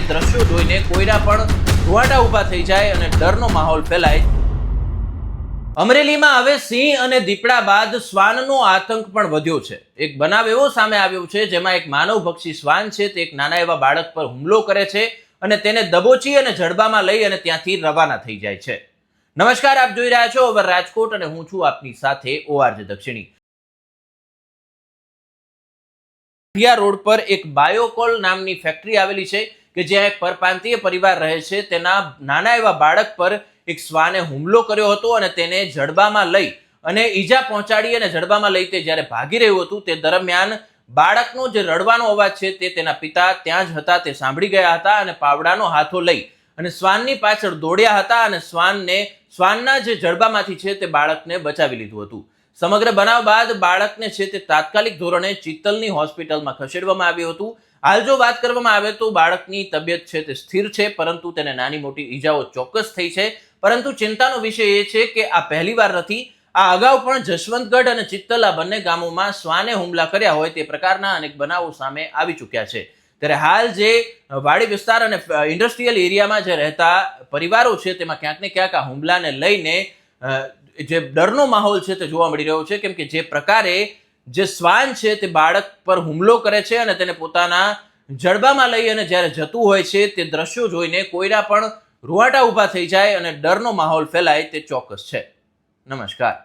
દ્રશ્યો જોઈને કોઈના પણ રૂવાટા ઊભા થઈ જાય અને ડરનો માહોલ ફેલાય. અમરેલીમાં હવે સિંહ અને દીપડા બાદ શ્વાનનો આતંક પણ વધ્યો છે. એક બનાવ એવો સામે આવ્યો છે, જેમાં એક માનવભક્ષી શ્વાન છે, તે એક નાના એવા બાળક પર હુમલો કરે છે અને તેને દબોચી અને જડબામાં લઈ અને ત્યાંથી રવાના થઈ જાય છે. નમસ્કાર, આપ જોઈ રહ્યા છો ઓવર રાજકોટ અને હું છું આપની સાથે ઓઆરજે દક્ષિણી. રિયા રોડ પર એક બાયોકોલ નામની ફેક્ટરી આવેલી છે કે જ્યાં એક પરપ્રાંતીય પરિવાર રહે છે, તેના નાના એવા બાળક પર એક શ્વાને હુમલો કર્યો હતો અને તેને જડબામાં લઈ અને ઈજા પહોંચાડી અને જડબામાં લઈ તે જ્યારે ભાગી રહ્યું હતું, તે દરમિયાન બાળકનો જે રડવાનો અવાજ છે તે તેના પિતા ત્યાં જ હતા, તે સાંભળી ગયા હતા અને પાવડાનો હાથો લઈ અને શ્વાનની પાછળ દોડ્યા હતા અને શ્વાનને શ્વાનના જે જડબામાંથી છે તે બાળકને બચાવી લીધું હતું. સમગ્ર બનાવ બાદ બાળકને છે તે તાત્કાલિક ધોરણે ચિત્તલની હોસ્પિટલમાં ખસેડવામાં આવ્યું હતું. હાલ જો વાત કરવામાં આવે તો બાળકની તબિયત છે તે સ્થિર છે, પરંતુ તેને નાની મોટી ઈજાઓ ચોક્કસ થઈ છે. પરંતુ ચિંતાનો વિષય એ છે કે આ પહેલીવાર નથી. આ અગાઉ પણ જશવંતગઢ અને ચિત્તલ આ બંને ગામોમાં શ્વાને હુમલા કર્યા હોય તે પ્રકારના અનેક બનાવો સામે આવી ચૂક્યા છે. ત્યારે હાલ જે વાડી વિસ્તાર અને ઇન્ડસ્ટ્રીયલ એરિયામાં જે રહેતા પરિવારો છે તેમાં ક્યાંક ને ક્યાંક આ હુમલાને લઈને જે ડરનો માહોલ છે તે જોવા મળી રહ્યો છે, કેમ કે જે પ્રકારે જે શ્વાન છે તે બાળક પર હુમલો કરે છે અને તેને પોતાના જડબામાં લઈ અને જ્યારે જતું હોય છે તે દ્રશ્યો જોઈને કોઈના પણ રૂવાટા ઊભા થઈ જાય અને ડરનો માહોલ ફેલાય તે ચોક્કસ છે. નમસ્કાર.